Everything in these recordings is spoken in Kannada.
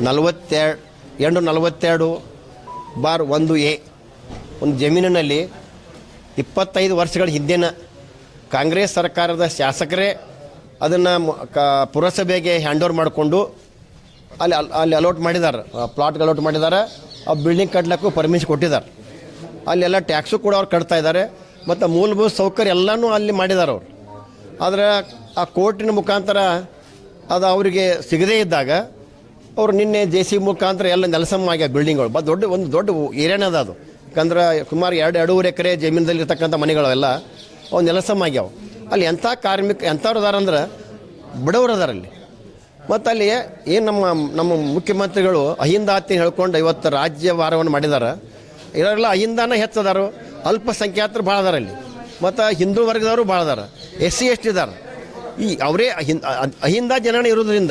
ನಲವತ್ತೆರಡು ಎಂಟು ನಲವತ್ತೆರಡು ಬಾರ್ ಒಂದು ಎ. ಒಂದು ಜಮೀನಿನಲ್ಲಿ ಇಪ್ಪತ್ತೈದು ವರ್ಷಗಳ ಹಿಂದಿನ ಕಾಂಗ್ರೆಸ್ ಸರ್ಕಾರದ ಶಾಸಕರೇ ಅದನ್ನು ಪುರಸಭೆಗೆ ಹ್ಯಾಂಡ್ ಓವರ್ ಮಾಡಿಕೊಂಡು ಅಲ್ಲಿ ಅಲ್- ಅಲ್ಲಿ ಅಲೋಟ್ ಮಾಡಿದ್ದಾರೆ. ಪ್ಲಾಟ್ಗೆ ಅಲೋಟ್ ಮಾಡಿದ್ದಾರೆ. ಆ ಬಿಲ್ಡಿಂಗ್ ಕಟ್ಲಿಕ್ಕೂ ಪರ್ಮಿಷನ್ ಕೊಟ್ಟಿದ್ದಾರೆ. ಅಲ್ಲೆಲ್ಲ ಟ್ಯಾಕ್ಸು ಕೂಡ ಅವ್ರು ಕಟ್ತಾ ಇದ್ದಾರೆ. ಮತ್ತು ಮೂಲಭೂತ ಸೌಕರ್ಯ ಎಲ್ಲನೂ ಅಲ್ಲಿ ಮಾಡಿದ್ದಾರೆ ಅವರು. ಆದರೆ ಆ ಕೋರ್ಟಿನ ಮುಖಾಂತರ ಅದು ಅವರಿಗೆ ಸಿಗದೇ ಇದ್ದಾಗ ಅವರು ನಿನ್ನೆ ಜೆ ಸಿ ಮುಖಾಂತರ ಎಲ್ಲ ನೆಲಸಮ್ಮ ಆಗ್ಯಾವ ಬಿಲ್ಡಿಂಗ್ಗಳು ಬ ದೊಡ್ಡ ಒಂದು ದೊಡ್ಡ ಏರಿಯಾನೇ ಅದ. ಯಾಕಂದ್ರೆ ಸುಮಾರು ಎರಡು ಎರಡೂವರೆ ಎಕರೆ ಜಮೀನದಲ್ಲಿ ಇರ್ತಕ್ಕಂಥ ಮನೆಗಳೆಲ್ಲ ಅವು ನೆಲಸಮ್ಮ ಆಗ್ಯಾವ. ಅಲ್ಲಿ ಎಂಥ ಕಾರ್ಮಿಕ, ಎಂಥವ್ರು ಅದಾರ ಅಂದ್ರೆ ಬಡವರು ಅದಾರ ಅಲ್ಲಿ. ಮತ್ತು ಅಲ್ಲಿ ಏನು ನಮ್ಮ ನಮ್ಮ ಮುಖ್ಯಮಂತ್ರಿಗಳು ಅಹಿಂದಾತಿ ಹೇಳ್ಕೊಂಡು ಇವತ್ತು ರಾಜ್ಯ ವಾರವನ್ನು ಮಾಡಿದ್ದಾರೆ ಇದರೆಲ್ಲ ಅಹಿಂದಾನ ಹೆಚ್ಚದಾರು, ಅಲ್ಪಸಂಖ್ಯಾತರು ಭಾಳ ಅದಾರ ಅಲ್ಲಿ. ಮತ್ತು ಹಿಂದೂ ವರ್ಗದವರು ಭಾಳ ಅದಾರ. ಎಸ್ ಸಿ, ಎಸ್ ಟಿ ಇದಾರೆ ಈ ಅವರೇ ಅಹಿಂದ ಅಹಿಂದ ಜನನ ಇರೋದ್ರಿಂದ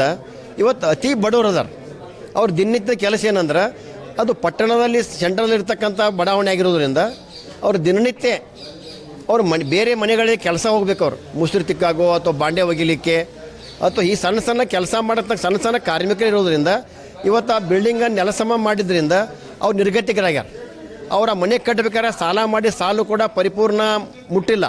ಇವತ್ತು ಅತಿ ಬಡವರು ಅದಾರ. ಅವ್ರ ದಿನನಿತ್ಯ ಕೆಲಸ ಏನಂದ್ರೆ ಅದು ಪಟ್ಟಣದಲ್ಲಿ ಸೆಂಟ್ರಲ್ಲಿ ಇರ್ತಕ್ಕಂಥ ಬಡಾವಣೆ ಆಗಿರೋದ್ರಿಂದ ಅವ್ರ ದಿನನಿತ್ಯ ಅವ್ರು ಮನೆ, ಬೇರೆ ಮನೆಗಳಿಗೆ ಕೆಲಸ ಹೋಗ್ಬೇಕು ಅವ್ರು. ಮುಸ್ರಿ ತಿಕ್ಕಾಗೋ ಅಥವಾ ಬಾಂಡೆ ಒಗಿಲಿಕ್ಕೆ ಅಥವಾ ಈ ಸಣ್ಣ ಸಣ್ಣ ಕೆಲಸ ಮಾಡತಕ್ಕ ಸಣ್ಣ ಸಣ್ಣ ಕಾರ್ಮಿಕರು ಇರೋದ್ರಿಂದ ಇವತ್ತು ಆ ಬಿಲ್ಡಿಂಗನ್ನು ನೆಲಸಮ ಮಾಡಿದ್ರಿಂದ ಅವ್ರು ನಿರ್ಗತಿಕರಾಗ್ಯಾರ. ಅವರ ಮನೆ ಕಟ್ಟಬೇಕಾದ್ರೆ ಸಾಲ ಮಾಡಿ ಸಾಲು ಕೂಡ ಪರಿಪೂರ್ಣ ಮುಟ್ಟಿಲ್ಲ.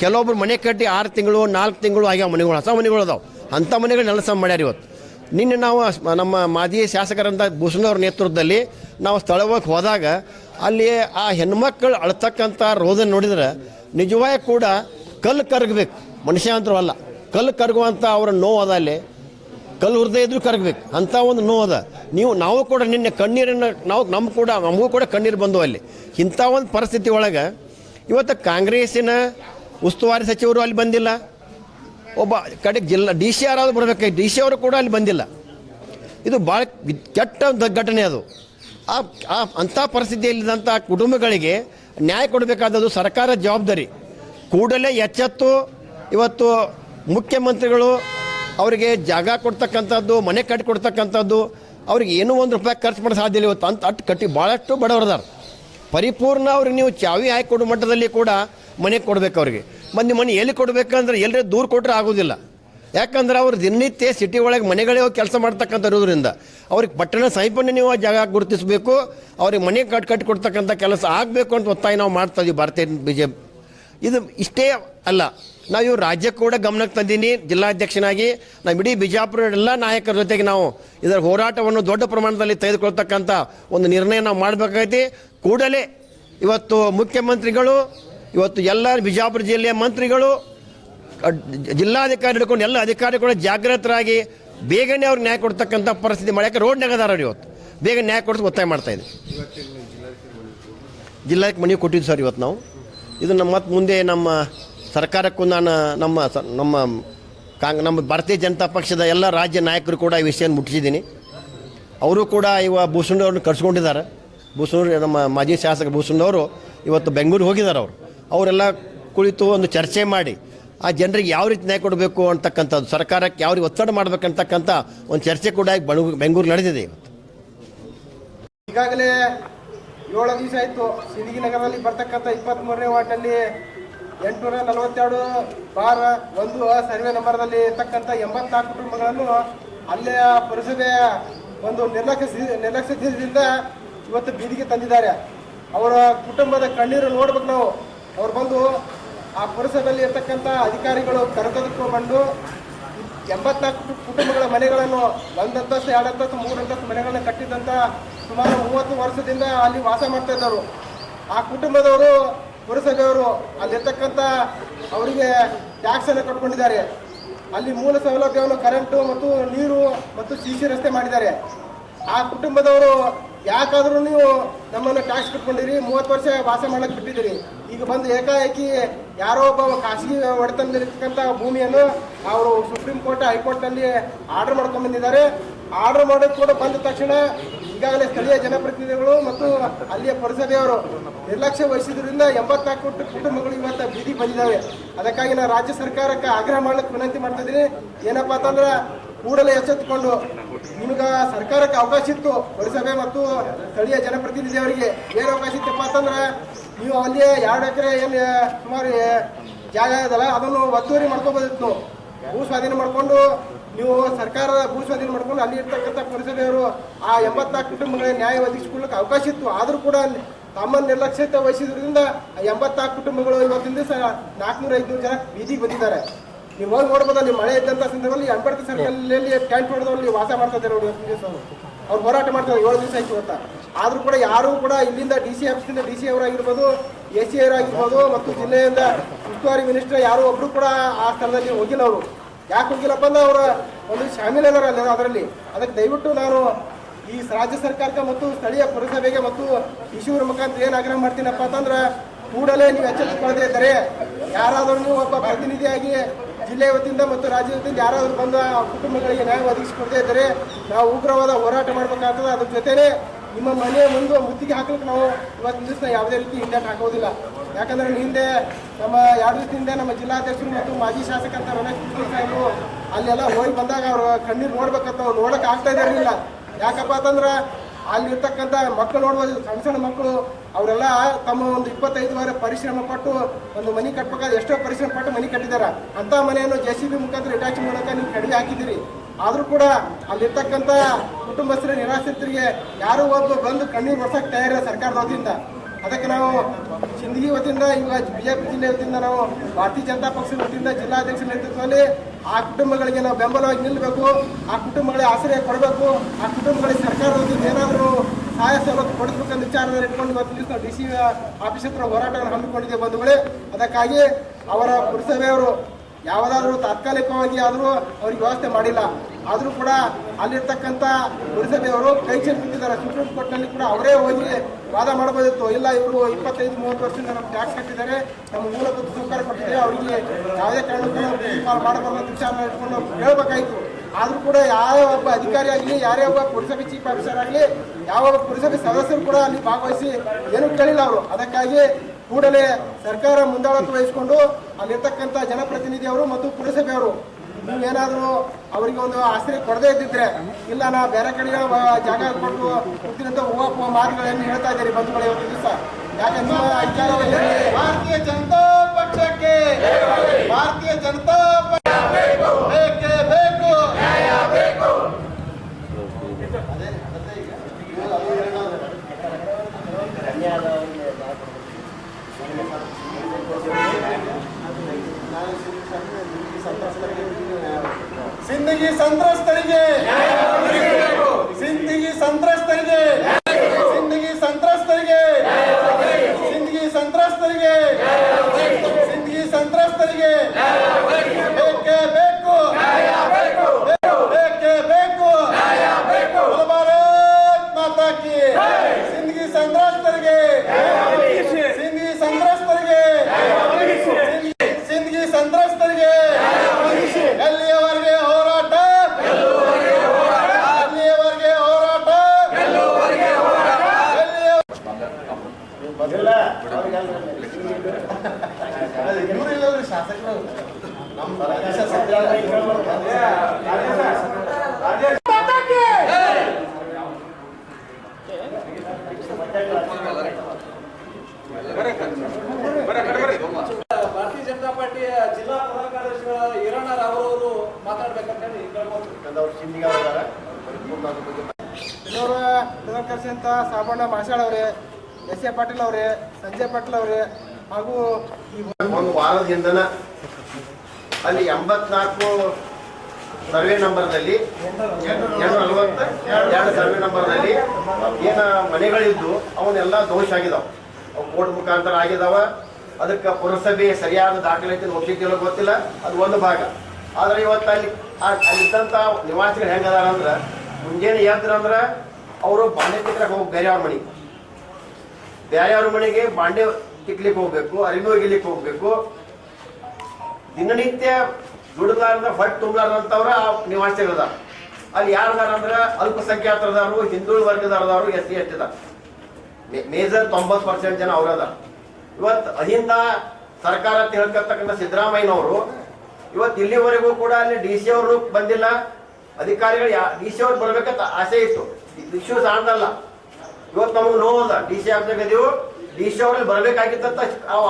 ಕೆಲವೊಬ್ರು ಮನೆ ಕಟ್ಟಿ ಆರು ತಿಂಗಳು, ನಾಲ್ಕು ತಿಂಗಳು ಆಗ್ಯಾವ ಮನೆಗಳು, ಹೊಸ ಮನೆಗಳು ಅದಾವೆ. ಅಂಥ ಮನೆಗಳು ನೆಲಸಮ ಮಾಡ್ಯಾರ ಇವತ್ತು. ನಿನ್ನೆ ನಾವು ನಮ್ಮ ಮಾಜಿ ಶಾಸಕರಂತ ಭೂಷಣವ್ರ ನೇತೃತ್ವದಲ್ಲಿ ನಾವು ಸ್ಥಳವಾಗಿ ಹೋದಾಗ ಅಲ್ಲಿ ಆ ಹೆಣ್ಮಕ್ಳು ಅಳ್ತಕ್ಕಂಥ ರೋಧನ ನೋಡಿದ್ರೆ ನಿಜವಾಗಿ ಕೂಡ ಕಲ್ಲು ಕರಗಬೇಕು. ಮನುಷ್ಯ ಅಲ್ಲ ಕಲ್ಲು ಕರಗುವಂಥ ಅವರ ನೋವು ಅದ ಅಲ್ಲಿ. ಕಲ್ಲು ಹುರಿದೇ ಇದ್ರೂ ಕರಗಬೇಕು. ಅಂಥ ಒಂದು ನೋವು ಅದ. ನೀವು, ನಾವು ಕೂಡ ನಿನ್ನೆ ಕಣ್ಣೀರನ್ನು ನಾವು ನಮ್ಮ ಕೂಡ, ನಮಗೂ ಕೂಡ ಕಣ್ಣೀರು ಬಂದವು ಅಲ್ಲಿ. ಇಂಥ ಒಂದು ಪರಿಸ್ಥಿತಿ ಒಳಗೆ ಇವತ್ತು ಕಾಂಗ್ರೆಸ್ಸಿನ ಉಸ್ತುವಾರಿ ಸಚಿವರು ಅಲ್ಲಿ ಬಂದಿಲ್ಲ. ಒಬ್ಬ ಕಡೆ ಜಿಲ್ಲಾ ಡಿ ಸಿ ಆರಾದ್ರು ಬರಬೇಕು ಡಿ ಸಿ ಅವರು ಕೂಡ ಅಲ್ಲಿ ಬಂದಿಲ್ಲ. ಇದು ಭಾಳ ಕೆಟ್ಟ ಒಂದು ಘಟನೆ ಅದು. ಆ ಆ ಅಂಥ ಪರಿಸ್ಥಿತಿಯಲ್ಲಿದ್ದಂಥ ಕುಟುಂಬಗಳಿಗೆ ನ್ಯಾಯ ಕೊಡಬೇಕಾದದ್ದು ಸರ್ಕಾರ ಜವಾಬ್ದಾರಿ. ಕೂಡಲೇ ಎಚ್ಚೆತ್ತು, ಇವತ್ತು ಮುಖ್ಯಮಂತ್ರಿಗಳು ಅವರಿಗೆ ಜಾಗ ಕೊಡ್ತಕ್ಕಂಥದ್ದು, ಮನೆ ಕಟ್ಟಿ ಕೊಡ್ತಕ್ಕಂಥದ್ದು ಅವ್ರಿಗೆ ಏನೂ ಒಂದು ರೂಪಾಯಿ ಖರ್ಚು ಮಾಡೋ ಸಾಧ್ಯ ಇಲ್ಲ ಇವತ್ತು. ಅಂತ ಅಟ್ಟು ಕಟ್ಟಿ ಭಾಳಷ್ಟು ಬಡವರದಾರ ಪರಿಪೂರ್ಣ ಅವ್ರಿಗೆ ನೀವು ಚಾವಿ ಹಾಕಿ ಕೊಡೋ ಮಟ್ಟದಲ್ಲಿ ಕೂಡ ಮನೆ ಕೊಡ್ಬೇಕು ಅವ್ರಿಗೆ. ಮಂದಿ ಮನೆ ಎಲ್ಲಿ ಕೊಡಬೇಕಂದ್ರೆ ಎಲ್ಲರೇ ದೂರ ಕೊಟ್ಟರೆ ಆಗೋದಿಲ್ಲ. ಯಾಕಂದ್ರೆ ಅವ್ರು ದಿನನಿತ್ಯ ಸಿಟಿ ಒಳಗೆ ಮನೆಗಳೇ ಹೋಗಿ ಕೆಲಸ ಮಾಡ್ತಕ್ಕಂಥ ಇರೋದ್ರಿಂದ ಅವ್ರಿಗೆ ಪಟ್ಟಣ ಸಮೀಪನೇ ನೀವು ಜಾಗ ಗುರುತಿಸಬೇಕು, ಅವ್ರಿಗೆ ಮನೆ ಕಟ್ ಕಟ್ಟಿ ಕೊಡ್ತಕ್ಕಂಥ ಕೆಲಸ ಆಗಬೇಕು ಅಂತ ಒತ್ತಾಯ ನಾವು ಮಾಡ್ತಾ ಇದೀವಿ ಭಾರತೀಯ ಬಿ ಜೆ ಇದು ಇಷ್ಟೇ ಅಲ್ಲ, ನಾವು ಇವ್ರು ರಾಜ್ಯಕ್ಕೆ ಕೂಡ ಗಮನಕ್ಕೆ ತಂದೀನಿ, ಜಿಲ್ಲಾಧ್ಯಕ್ಷನಾಗಿ. ನಮ್ಮ ಇಡೀ ಬಿಜಾಪುರ ಎಲ್ಲ ನಾಯಕರ ಜೊತೆಗೆ ನಾವು ಇದರ ಹೋರಾಟವನ್ನು ದೊಡ್ಡ ಪ್ರಮಾಣದಲ್ಲಿ ತೆಗೆದುಕೊಳ್ತಕ್ಕಂಥ ಒಂದು ನಿರ್ಣಯ ನಾವು ಮಾಡಬೇಕಾಗೈತಿ. ಕೂಡಲೇ ಇವತ್ತು ಮುಖ್ಯಮಂತ್ರಿಗಳು ಇವತ್ತು ಎಲ್ಲ ಬಿಜಾಪುರ ಜಿಲ್ಲೆಯ ಮಂತ್ರಿಗಳು ಜಿಲ್ಲಾಧಿಕಾರಿ ಹಿಡ್ಕೊಂಡು ಎಲ್ಲ ಅಧಿಕಾರಿಗಳು ಜಾಗೃತರಾಗಿ ಬೇಗನೆ ಅವ್ರಿಗೆ ನ್ಯಾಯ ಕೊಡ್ತಕ್ಕಂಥ ಪರಿಸ್ಥಿತಿ ಮಾಡ್ಯಾಕೆ ರೋಡ್ ಅದಾರ ಇವತ್ತು. ಬೇಗ ನ್ಯಾಯ ಕೊಡಿಸಿ ಒತ್ತಾಯ ಮಾಡ್ತಾ ಇದೆ ಜಿಲ್ಲಾಕ್ಕೆ ಮನೆ ಕೊಟ್ಟಿದ್ದು ಸರ್ ಇವತ್ತು ನಾವು. ಇದು ನಮ್ಮ ಮತ್ತೆ ಮುಂದೆ ನಮ್ಮ ಸರ್ಕಾರಕ್ಕೂ ನಾನು ನಮ್ಮ ನಮ್ಮ ಕಾಂಗ್, ನಮ್ಮ ಭಾರತೀಯ ಜನತಾ ಪಕ್ಷದ ಎಲ್ಲ ರಾಜ್ಯ ನಾಯಕರು ಕೂಡ ಈ ವಿಷಯ ಮುಟ್ಟಿಸಿದ್ದೀನಿ. ಅವರು ಕೂಡ ಇವ ಭೂಷಣವ್ರನ್ನ ಕರ್ಸ್ಕೊಂಡಿದ್ದಾರೆ. ಭೂಷಣ್ ನಮ್ಮ ಮಾಜಿ ಶಾಸಕ ಭೂಷಣವರು ಇವತ್ತು ಬೆಂಗಳೂರಿಗೆ ಹೋಗಿದ್ದಾರೆ ಅವರು. ಅವರೆಲ್ಲ ಕುಳಿತು ಒಂದು ಚರ್ಚೆ ಮಾಡಿ, ಆ ಜನರಿಗೆ ಯಾವ ರೀತಿ ನ್ಯಾಯ ಕೊಡಬೇಕು ಅಂತಕ್ಕಂಥದ್ದು, ಸರ್ಕಾರಕ್ಕೆ ಯಾವ ರೀತಿ ಒತ್ತಡ ಮಾಡಬೇಕಂತಕ್ಕಂಥ ಒಂದು ಚರ್ಚೆ ಕೂಡ ಬೆಂಗಳೂರು ನಡೆದಿದೆ ಇವತ್ತು. ಈಗಾಗಲೇ ಏಳು ದಿವಸ ಆಯಿತು ಸಿಂದಗಿ ನಗರದಲ್ಲಿ ಬರ್ತಕ್ಕಂಥ ಇಪ್ಪತ್ತ್ಮೂರನೇ ವಾರ್ಡ್ನಲ್ಲಿ ಎಂಟುನೂರ ನಲವತ್ತೆರಡು ಬಾರ್ ಒಂದು ಸರ್ವೆ ನಂಬರ್ನಲ್ಲಿ ಇರ್ತಕ್ಕಂಥ ಎಂಬತ್ನಾಲ್ಕು ಕುಟುಂಬಗಳನ್ನು ಅಲ್ಲಿಯ ಪುರಸಭೆಯ ಒಂದು ನಿರ್ಲಕ್ಷ್ಯ ನಿರ್ಲಕ್ಷ್ಯದಿಂದ ಇವತ್ತು ಬೀದಿಗೆ ತಂದಿದ್ದಾರೆ. ಅವರ ಕುಟುಂಬದ ಕಣ್ಣೀರು ನೋಡ್ಬೇಕು ನಾವು. ಅವ್ರು ಬಂದು ಆ ಪುರಸಭೆಯಲ್ಲಿ ಇರ್ತಕ್ಕಂಥ ಅಧಿಕಾರಿಗಳು ಕರೆತದಕ್ಕೆ ಬಂದು ಎಂಬತ್ನಾಲ್ಕು ಕುಟುಂಬಗಳ ಮನೆಗಳನ್ನು ಒಂದಂತಸ್ತು ಮೂರು ಮೂರಂತಸ್ತು ಮನೆಗಳನ್ನ ಕಟ್ಟಿದಂಥ ಸುಮಾರು ಮೂವತ್ತು ವರ್ಷದಿಂದ ಅಲ್ಲಿ ವಾಸ ಮಾಡ್ತಾ ಆ ಕುಟುಂಬದವರು, ಪುರಸಭೆಯವರು ಅಲ್ಲಿರ್ತಕ್ಕಂಥ ಅವರಿಗೆ ಟ್ಯಾಕ್ಸನ್ನು ಕಟ್ಕೊಂಡಿದ್ದಾರೆ. ಅಲ್ಲಿ ಮೂಲ ಸೌಲಭ್ಯವನ್ನು ಕರೆಂಟು ಮತ್ತು ನೀರು ಮತ್ತು ಸಿ ರಸ್ತೆ ಮಾಡಿದ್ದಾರೆ. ಆ ಕುಟುಂಬದವರು ಯಾಕಾದ್ರೂ ನೀವು ನಮ್ಮನ್ನು ಟ್ಯಾಕ್ಸ್ ಕಟ್ಕೊಂಡಿರಿ, ಮೂವತ್ತು ವರ್ಷ ವಾಸ ಮಾಡಕ್ ಬಿಟ್ಟಿದ್ದೀರಿ. ಈಗ ಬಂದು ಏಕಾಏಕಿ ಯಾರೋ ಒಬ್ಬ ಖಾಸಗಿ ಒಡೆತನದಲ್ಲಿರ್ತಕ್ಕಂಥ ಭೂಮಿಯನ್ನು ಅವರು ಸುಪ್ರೀಂ ಕೋರ್ಟ್ ಹೈಕೋರ್ಟ್ನಲ್ಲಿ ಆರ್ಡರ್ ಮಾಡ್ಕೊಂಡ್ ಬಂದಿದ್ದಾರೆ. ಆರ್ಡರ್ ಮಾಡೋದು ಕೂಡ ಬಂದ ತಕ್ಷಣ ಈಗಾಗಲೇ ಸ್ಥಳೀಯ ಜನಪ್ರತಿನಿಧಿಗಳು ಮತ್ತು ಅಲ್ಲಿಯ ಪುರಸಭೆಯವರು ನಿರ್ಲಕ್ಷ್ಯ ವಹಿಸಿದ್ರಿಂದ ಎಂಬತ್ನಾಲ್ಕು ಕೋಟಿ ಕುಟುಂಬಗಳು ಇವತ್ತು ಬೀದಿ ಬಂದಿದ್ದಾವೆ. ಅದಕ್ಕಾಗಿ ನಾನು ರಾಜ್ಯ ಸರ್ಕಾರಕ್ಕೆ ಆಗ್ರಹ ಮಾಡ್ಲಿಕ್ಕೆ ವಿನಂತಿ ಮಾಡ್ತಾ ಇದ್ದೀನಿ. ಏನಪ್ಪಾ ಅಂತಂದ್ರೆ ಕೂಡಲೇ ಎಚ್ಚೆತ್ತುಕೊಂಡು ನಿಮ್ಗ ಸರ್ಕಾರಕ್ಕೆ ಅವಕಾಶ ಇತ್ತು, ಪುರಸಭೆ ಮತ್ತು ಸ್ಥಳೀಯ ಜನಪ್ರತಿನಿಧಿಯವರಿಗೆ ಏನು ಅವಕಾಶ ಇತ್ತಪ್ಪ ಅಂತಂದ್ರೆ ನೀವು ಅಲ್ಲಿ ಎರಡು ಎಕರೆ ಏನು ಸುಮಾರು ಜಾಗ ಇದಲ್ಲ, ಅದನ್ನು ಒತ್ತುವರಿ ಮಾಡ್ಕೋಬೋದಿತ್ತು. ಭೂ ಸ್ವಾಧೀನ ಮಾಡ್ಕೊಂಡು ನೀವು ಸರ್ಕಾರದ ಭೂ ಸ್ವಾಧೀನ ಮಾಡ್ಕೊಂಡು ಅಲ್ಲಿ ಇರ್ತಕ್ಕಂಥ ಪುರಸಭೆಯವರು ಆ ಎಂಬತ್ನಾಲ್ಕು ಕುಟುಂಬಗಳಿಗೆ ನ್ಯಾಯ ಒದಗಿಸಿಕೊಳ್ಳಕ್ಕೆ ಅವಕಾಶ ಇತ್ತು. ಆದರೂ ಕೂಡ ತಮ್ಮ ನಿರ್ಲಕ್ಷ್ಯತೆ ವಹಿಸಿದ್ರಿಂದ ಎಂಬತ್ನಾಲ್ಕು ಕುಟುಂಬಗಳು ಇವತ್ತಿಂದ ನಾಲ್ಕುನೂರ ಐದುನೂರು ಜನ ಬೀದಿಗೆ ಬಂದಿದ್ದಾರೆ. ನೀವು ಹೋಗಿ ನೋಡ್ಬೋದು ಅಲ್ಲಿ ಮಳೆ ಇದ್ದಂಥ ಸಂದರ್ಭದಲ್ಲಿ ಅಂಬೇಡ್ಕರ್ ಸರ್ಕಲ್ಲಿ ಟ್ಯಾಂಟ್ ಹೊಡೆದವ್ರು ವಾಸ ಮಾಡ್ತಾ ಇದ್ದಾರೆ ನೋಡಿ ಅವರು. ಅವ್ರು ಹೋರಾಟ ಮಾಡ್ತಾರೆ ಏಳು ದಿವಸ ಆಯ್ತು ಅಂತ ಆದರೂ ಕೂಡ ಯಾರೂ ಕೂಡ ಇಲ್ಲಿಂದ ಡಿ ಸಿ ಆಫೀಸಿಂದ ಡಿ ಸಿ ಅವರಾಗಿರ್ಬೋದು ಎ ಸಿ ಅವರಾಗಿರ್ಬೋದು ಮತ್ತು ಜಿಲ್ಲೆಯಿಂದ ಉಸ್ತುವಾರಿ ಮಿನಿಸ್ಟರ್ ಯಾರು ಒಬ್ಬರು ಕೂಡ ಆ ಸ್ಥಳದಲ್ಲಿ ಹೋಗಿಲ್ಲ ಅವರು. ಯಾಕೆ ಹೋಗಿಲ್ಲಪ್ಪ ಅಂದ್ರೆ ಅವರ ಒಂದು ಶಾಮೀಲದಾರ ಅಲ್ಲ ಅದರಲ್ಲಿ. ಅದಕ್ಕೆ ದಯವಿಟ್ಟು ನಾನು ಈ ರಾಜ್ಯ ಸರ್ಕಾರಕ್ಕೆ ಮತ್ತು ಸ್ಥಳೀಯ ಪುರಸಭೆಗೆ ಮತ್ತು ಇಶೂರ ಮುಖಾಂತರ ಏನು ಆಗ್ರಹ ಮಾಡ್ತೀನಪ್ಪ ಅಂತಂದ್ರೆ ಕೂಡಲೇ ನೀವು ಎಚ್ಚೆತ್ತುಕೊಳ್ಳದೇ ಇದ್ದರೆ ಯಾರಾದರೂ ನೀವು ಒಬ್ಬ ಪ್ರತಿನಿಧಿಯಾಗಿ ಜಿಲ್ಲೆ ವತಿಯಿಂದ ಮತ್ತು ರಾಜ್ಯ ವತಿಯಿಂದ ಯಾರಾದರೂ ಬಂದು ಕುಟುಂಬಗಳಿಗೆ ನ್ಯಾಯ ಒದಗಿಸಿಕೊಡದೇ ಇದ್ದರೆ ನಾವು ಉಗ್ರವಾದ ಹೋರಾಟ ಮಾಡಬೇಕಾಗ್ತದೆ. ಅದ್ರ ಜೊತೆನೇ ನಿಮ್ಮ ಮನೆಯ ಮುಂದೆ ಮುತ್ತಿಗೆ ಹಾಕಲಿಕ್ಕೆ ನಾವು ಇವತ್ತು ದಿವಸ ಯಾವುದೇ ರೀತಿ ಹಿಂದೆ ಹಾಕೋದಿಲ್ಲ. ಯಾಕಂದ್ರೆ ಹಿಂದೆ ನಮ್ಮ ಎರಡು ದಿವಸದಿಂದ ನಮ್ಮ ಜಿಲ್ಲಾಧ್ಯಕ್ಷರು ಮತ್ತು ಮಾಜಿ ಶಾಸಕಂತ ರಮೇಶ್ ಸಾಹೇಬರು ಅಲ್ಲೆಲ್ಲ ಹೋಗಿ ಬಂದಾಗ ಅವರು ಕಣ್ಣೀರು ನೋಡ್ಬೇಕಂತ ಅವ್ರು ನೋಡಕ್ ಆಗ್ತಾ ಇರಲಿಲ್ಲ. ಯಾಕಪ್ಪ ಅಂತಂದ್ರೆ ಅಲ್ಲಿ ಇರ್ತಕ್ಕಂಥ ಮಕ್ಕಳು ನೋಡುವ ಸಣ್ಣ ಸಣ್ಣ ಮಕ್ಕಳು, ಅವರೆಲ್ಲ ತಮ್ಮ ಒಂದು ಇಪ್ಪತ್ತೈದು ವಾರ ಪರಿಶ್ರಮ ಪಟ್ಟು ಒಂದು ಮನೆ ಕಟ್ಬೇಕಾದ್ರೆ ಎಷ್ಟೋ ಪರಿಶ್ರಮ ಪಟ್ಟು ಮನೆ ಕಟ್ಟಿದ್ದಾರೆ. ಅಂತ ಮನೆಯನ್ನು ಜೆ ಸಿ ಬಿ ಮುಖಾಂತರ ಅಟ್ಯಾಚ್ ಮೂಲಕ ನೀವು ಕಡಿಮೆ ಹಾಕಿದ್ದೀರಿ. ಆದರೂ ಕೂಡ ಅಲ್ಲಿರ್ತಕ್ಕಂಥ ಕುಟುಂಬಸ್ಥರ ನಿರಾಶ್ರಿತರಿಗೆ ಯಾರು ಒಬ್ಬ ಬಂದು ಕಣ್ಣೀರು ಬರ್ಸಕ್ಕೆ ತಯಾರಿಲ್ಲ ಸರ್ಕಾರದ ವತಿಯಿಂದ ಅದಕ್ಕೆ ನಾವು ಸಿಂದಗಿ ವತಿಯಿಂದ, ಇವಾಗ ಬಿಜೆಪಿ ಜಿಲ್ಲೆ ವತಿಯಿಂದ ನಾವು ಭಾರತೀಯ ಜನತಾ ಪಕ್ಷದ ವತಿಯಿಂದ ಜಿಲ್ಲಾಧ್ಯಕ್ಷರ ನೇತೃತ್ವದಲ್ಲಿ ಆ ಕುಟುಂಬಗಳಿಗೆ ನಾವು ಬೆಂಬಲವಾಗಿ ನಿಲ್ಲಬೇಕು ಆ ಕುಟುಂಬಗಳಿಗೆ ಆಶ್ರಯ ಕೊಡಬೇಕು, ಆ ಕುಟುಂಬಗಳಿಗೆ ಸರ್ಕಾರದಿಂದ ಏನಾದರೂ ಸಹಾಯ ಸವಲತ್ತು ಕೊಡಿಸ್ಬೇಕಂತ ವಿಚಾರದಲ್ಲಿ ಇಟ್ಕೊಂಡು ಬಂದು ನಾವು ಡಿ ಸಿ ಆಫೀಸ್ ಹತ್ರ ಹೋರಾಟವನ್ನು ಹಮ್ಮಿಕೊಂಡಿದ್ದೇವೆ ಬಂಧುಗಳೇ. ಅದಕ್ಕಾಗಿ ಅವರ ಪುರಸಭೆಯವರು ಯಾವುದಾದ್ರೂ ತಾತ್ಕಾಲಿಕವಾಗಿ ಆದರೂ ಅವ್ರಿಗೆ ವ್ಯವಸ್ಥೆ ಮಾಡಿಲ್ಲ. ಆದರೂ ಕೂಡ ಅಲ್ಲಿರ್ತಕ್ಕಂಥ ಪುರಸಭೆಯವರು ಕೈ ಚೆಲ್ಲಿದ್ದಾರೆ ಸುಪ್ರೀಂ ಕೋರ್ಟ್ನಲ್ಲಿ ಕೂಡ ಅವರೇ ಹೋಗಿ ವಾದ ಮಾಡಬಹುದಿತ್ತು. ಇಲ್ಲ, ಇವರು ಇಪ್ಪತ್ತೈದು, ಮೂವತ್ತು ವರ್ಷದಿಂದ ನಮ್ಗೆ ಟ್ಯಾಕ್ಸ್ ಕಟ್ಟಿದ್ದಾರೆ. ನಮ್ಮ ಮೂಲಭೂತ ಸಹಕಾರ ಕೊಟ್ಟಿದ್ದೇವೆ ಅವರಿಗೆ ಯಾವುದೇ ಕಾರಣಕ್ಕೂ ಮಾಡಬಾರ್ದು ವಿಚಾರ ಇಟ್ಕೊಂಡು ಹೇಳ್ಬೇಕಾಯ್ತು. ಆದರೂ ಕೂಡ ಯಾವ ಒಬ್ಬ ಅಧಿಕಾರಿ ಆಗಲಿ, ಯಾರೇ ಒಬ್ಬ ಪುರಸಭೆ ಚೀಫ್ ಆಫೀಸರ್ ಆಗಲಿ ಯಾವ ಪುರಸಭೆ ಸದಸ್ಯರು ಕೂಡ ಅಲ್ಲಿ ಭಾಗವಹಿಸಿ ಏನೂ ಕೇಳಿಲ್ಲ ಅವರು. ಅದಕ್ಕಾಗಿ ಕೂಡಲೇ ಸರ್ಕಾರ ಮುಂದಾಳತ್ವ ವಹಿಸಿಕೊಂಡು ಅಲ್ಲಿರ್ತಕ್ಕಂಥ ಜನಪ್ರತಿನಿಧಿಯವರು ಮತ್ತು ಪುರಸಭೆಯವರು ನೀವೇನಾದರೂ ಅವರಿಗೆ ಒಂದು ಆಶ್ರಯ ಕೊಡದೇ ಇದ್ದಿದ್ರೆ, ಇಲ್ಲ ನಾ ಬೇರೆ ಕಡೆ ಜಾಗ ಕೊಟ್ಟು ಕೊಡ್ತೀನಿ ಹೂವು ಮಾತುಗಳನ್ನು ಹೇಳ್ತಾ ಇದ್ದೀರಿ ಬಂಧುಗಳು ಇವತ್ತು ದಿವಸ. ಯಾಕೆ ಭಾರತೀಯ ಜನತಾ ಪಕ್ಷಕ್ಕೆ ಭಾರತೀಯ ಜನತಾ ಸಿಂದಗಿ ಸಂತ್ರಸ್ತರಿಗೆ. ಸಿಂದಗಿ ಸಂತ್ರಸ್ತರಿಗೆ ಸಾಬಣ್ಣ ಮಾಷಾಳ್ ಅವರೇ, ಎಸ್ ಎ ಪಾಟೀಲ್ ಅವರೇ, ಸಂಜಯ್ ಪಾಟೀಲ್ ಅವರೇ, ಹಾಗೂ ಒಂದು ವಾರದ ಹಿಂದನ ಅಲ್ಲಿ ಎಂಬತ್ನಾಲ್ಕು ಸರ್ವೆ ನಂಬರ್ನಲ್ಲಿ ಎರಡು ಸರ್ವೆ ನಂಬರ್ನಲ್ಲಿ ಏನ ಮನೆಗಳಿದ್ದು ಅವನ್ನೆಲ್ಲ ದೋಷ ಆಗಿದಾವ. ಅವು ಕೋರ್ಟ್ ಮುಖಾಂತರ ಆಗಿದಾವ. ಅದಕ್ಕೆ ಪುರಸಭೆ ಸರಿಯಾದ ದಾಖಲಾತಿ ಒಪ್ಪಿಗೆಲ್ಲ ಗೊತ್ತಿಲ್ಲ. ಅದು ಒಂದು ಭಾಗ. ಆದ್ರೆ ಇವತ್ತು ಅಲ್ಲಿ ಅಲ್ಲಿದ್ದಂಥ ನಿವಾಸಿಗಳು ಹೆಂಗದಾರ ಅಂದ್ರೆ ಮುಂಜಾನೆ ಎದ್ರ ಅಂದ್ರೆ ಅವರು ಬಾಂಡೆ ತಿಕ್ಕಕ್ಕೆ ಹೋಗಿ ಬೇರೆಯವ್ರ ಮನೆಗೆ. ಬೇರೆಯವ್ರ ಮನೆಗೆ ಬಾಂಡೆ ತಿಕ್ಲಿಕ್ಕೆ ಹೋಗ್ಬೇಕು ಅರಿವಿ ಒಗಿಲಿಕ್ಕೆ ಹೋಗ್ಬೇಕು. ದಿನನಿತ್ಯ ದುಡಿದಾರ್ದ ಹೊಟ್ಟೆ ತುಂಬಲಾರ್ದಂಥವ್ರ ನಿವಾಸಿಗಳದ ಅಲ್ಲಿ ಯಾರದಾರ ಅಂದ್ರೆ ಅಲ್ಪಸಂಖ್ಯಾತರದವರು ಹಿಂದುಳಿದ ವರ್ಗದವ್ರದಾರು ಎಸ್ ಸಿ ಎಸ್ ಟಿದ ಮೇಜರ್ ತೊಂಬತ್ತು ಪರ್ಸೆಂಟ್ ಜನ ಅವರದ ಇವತ್ತು ಅಹಿಂದ ಸರ್ಕಾರ ಅಂತ ಹೇಳ್ಕತ್ತಕ್ಕಂಥ ಸಿದ್ದರಾಮಯ್ಯನವರು, ಇವತ್ತು ಇಲ್ಲಿವರೆಗೂ ಕೂಡ ಅಲ್ಲಿ ಡಿ ಸಿ ಅವರು ಬಂದಿಲ್ಲ. ಅಧಿಕಾರಿಗಳು ಡಿ ಸಿ ಅವ್ರು ಬರ್ಬೇಕಂತ ಆಸೆ ಇತ್ತು. ಇಶ್ಯೂ ಸಾಣದಲ್ಲ ಇವತ್ತು ನಮಗೆ ನೋವದ ಡಿ ಸಿ ಆಫ್ದಾಗ ಇದೀವು. ಡಿ ಸಿ ಅವ್ರಲ್ಲಿ ಬರ್ಬೇಕಾಗಿತ್ತ ಅವ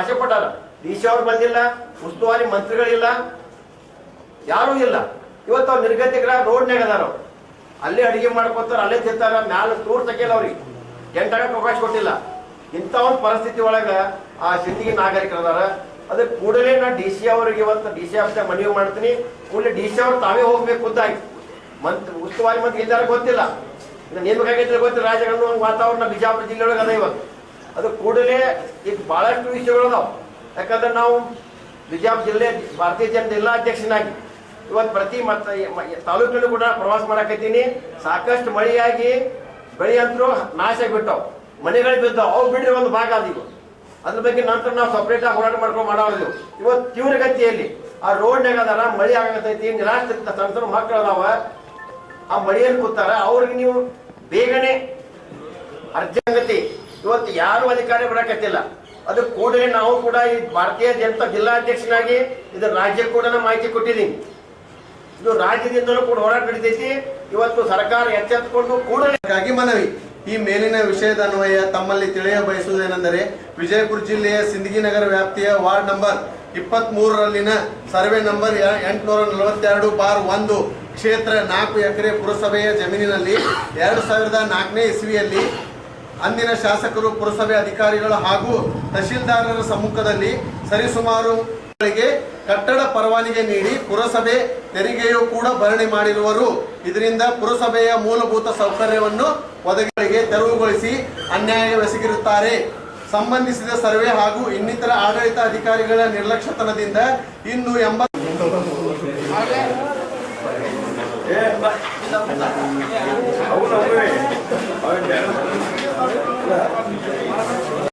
ಆಸೆ ಪಟ್ಟಾರ. ಡಿ ಸಿ ಅವ್ರು ಬಂದಿಲ್ಲ, ಉಸ್ತುವಾರಿ ಮಂತ್ರಿಗಳಿಲ್ಲ, ಯಾರೂ ಇಲ್ಲ. ಇವತ್ತು ಅವ್ರು ನಿರ್ಗತಿಕರ ರೋಡ್ನಾಗ ಅದಾರ ಅವ್ರು. ಅಲ್ಲೇ ಅಡಿಗೆ ಮಾಡ್ಕೊತಾರ, ಅಲ್ಲೇ ತಿಂತಾರ, ಮ್ಯಾಲ ತೋರ್ ತಗಿಲ್ಲ ಅವ್ರಿಗೆ. ಎಂಟಾಗಕ್ಕೆ ಅವಕಾಶ ಕೊಟ್ಟಿಲ್ಲ. ಇಂಥ ಒಂದು ಪರಿಸ್ಥಿತಿ ಒಳಗ ಆ ಸಿಂಧಿಗೆ ನಾಗರಿಕರು ಅದಾರ. ಅದಕ್ಕೆ ಕೂಡಲೇ ನಾ ಡಿ ಸಿ ಅವರಿಗೆ ಇವತ್ತು ಡಿ ಸಿ ಆಫೀಸ್ ಮನವಿ ಮಾಡ್ತೀನಿ. ಕೂಡಲೇ ಡಿ ಸಿ ಅವ್ರು ತಾವೇ ಹೋಗ್ಬೇಕು ಖುದ್ದಾಗಿ ಮಂತ್ ಉಸ್ತುವಾರಿ ಮಂತ್ರಿ ಗೆದ್ದಾರ ಗೊತ್ತಿಲ್ಲ. ಇನ್ನು ನೇಮಕಾಗೈತೆ ಗೊತ್ತಿಲ್ಲ, ರಾಜಕಾರಣ ವಾತಾವರಣ ಬಿಜಾಪುರ ಜಿಲ್ಲೆ ಒಳಗೆ ಅದ ಇವತ್ತು ಅದು ಕೂಡಲೇ ಈಗ ಭಾಳಷ್ಟು ವಿಷಯಗಳು ಅದಾವ. ಯಾಕಂದ್ರೆ ನಾವು ಬಿಜಾಪುರ ಜಿಲ್ಲೆ ಭಾರತೀಯ ಜನತೆ ಎಲ್ಲ ಅಧ್ಯಕ್ಷನಾಗಿ ಇವತ್ತು ಪ್ರತಿ ಮತ ತಾಲೂಕಲ್ಲೂ ಕೂಡ ಪ್ರವಾಸ ಮಾಡಕತ್ತೀನಿ. ಸಾಕಷ್ಟು ಮಳೆಯಾಗಿ ಬೆಳೆ ಅಂತರೂ ನಾಶ ಆಗಿಬಿಟ್ಟವು. ಮನೆಗಳು ಬಿದ್ದವು. ಅವು ಬಿಡ್ರಿ ಒಂದು ಭಾಗ ಅದು ಇವು ಅದ್ರ ಬಗ್ಗೆ ನಂತರ ನಾವು ಸಪ್ರೇಟ್ ಆಗಿ ಹೋರಾಟ ಮಾಡ್ಕೊಂಡು ಮಾಡೋದು. ಇವತ್ತು ತೀವ್ರಗತಿಯಲ್ಲಿ ಆ ರೋಡ್ನಾಗ ಅದಾರ, ಮಳೆ ಆಗತೈತಿ ನಿರಾಶ್ರಿತ ಸಣ್ಣ ಸಣ್ಣ ಮಕ್ಕಳು ಅದಾವ ಆ ಮಳೆಯಲ್ಲಿ ಕೂತಾರ, ಅವ್ರಿಗೆ ನೀವು ಬೇಗನೆ ಅರ್ಜಂಗತಿ ಇವತ್ತು ಯಾರು ಅಧಿಕಾರಿ ಬರಕತ್ತಿಲ್ಲ. ಅದು ಕೂಡಲೇ ನಾವು ಕೂಡ ಈ ಭಾರತೀಯ ಜನತಾ ಜಿಲ್ಲಾಧ್ಯಕ್ಷನಾಗಿ ಇದು ರಾಜ್ಯ ಕೂಡ ಮಾಹಿತಿ ಕೊಟ್ಟಿದ್ದೀನಿ. ಇದು ರಾಜ್ಯದಿಂದಲೂ ಕೂಡ ಹೋರಾಟ ನಡೀತೈತಿ. ಇವತ್ತು ಸರ್ಕಾರ ಎಚ್ಚೆತ್ತುಕೊಂಡು ಕೂಡಲೇ ಮನವಿ. ಈ ಮೇಲಿನ ವಿಷಯದ ಅನ್ವಯ ತಮ್ಮಲ್ಲಿ ತಿಳಿಯ ಬಯಸುವುದೇನೆಂದರೆ ವಿಜಯಪುರ ಜಿಲ್ಲೆಯ ಸಿಂದಗಿನಗರ ವ್ಯಾಪ್ತಿಯ ವಾರ್ಡ್ ನಂಬರ್ ಇಪ್ಪತ್ತ್ ಮೂರರಲ್ಲಿನ ಸರ್ವೆ ನಂಬರ್ ಎಂಟುನೂರ ನಲವತ್ತೆರಡು ಬಾರ್ ಒಂದು ಕ್ಷೇತ್ರ ನಾಲ್ಕು ಎಕರೆ ಪುರಸಭೆಯ ಜಮೀನಿನಲ್ಲಿ ಎರಡು ಸಾವಿರದ ನಾಲ್ಕನೇ ಇಸ್ವಿಯಲ್ಲಿ ಅಂದಿನ ಶಾಸಕರು, ಪುರಸಭೆ ಅಧಿಕಾರಿಗಳು ಹಾಗೂ ತಹಶೀಲ್ದಾರರ ಸಮ್ಮುಖದಲ್ಲಿ ಸರಿಸುಮಾರುಗಳಿಗೆ ಕಟ್ಟಡ ಪರವಾನಿಗೆ ನೀಡಿ ಪುರಸಭೆ ತೆರಿಗೆಯೂ ಕೂಡ ಭರಣಿ ಮಾಡಿರುವರು. ಇದರಿಂದ ಪುರಸಭೆಯ ಮೂಲಭೂತ ಸೌಕರ್ಯವನ್ನು ಒದಗಿಗಳಿಗೆ ತೆರವುಗೊಳಿಸಿ ಅನ್ಯಾಯವೆಸಗಿರುತ್ತಾರೆ ಸಂಬಂಧಿಸಿದ ಸರ್ವೆ ಹಾಗೂ ಇನ್ನಿತರ ಆಡಳಿತ ಅಧಿಕಾರಿಗಳ ನಿರ್ಲಕ್ಷ್ಯತನದಿಂದ ಇನ್ನು ಎಂಬತ್ತು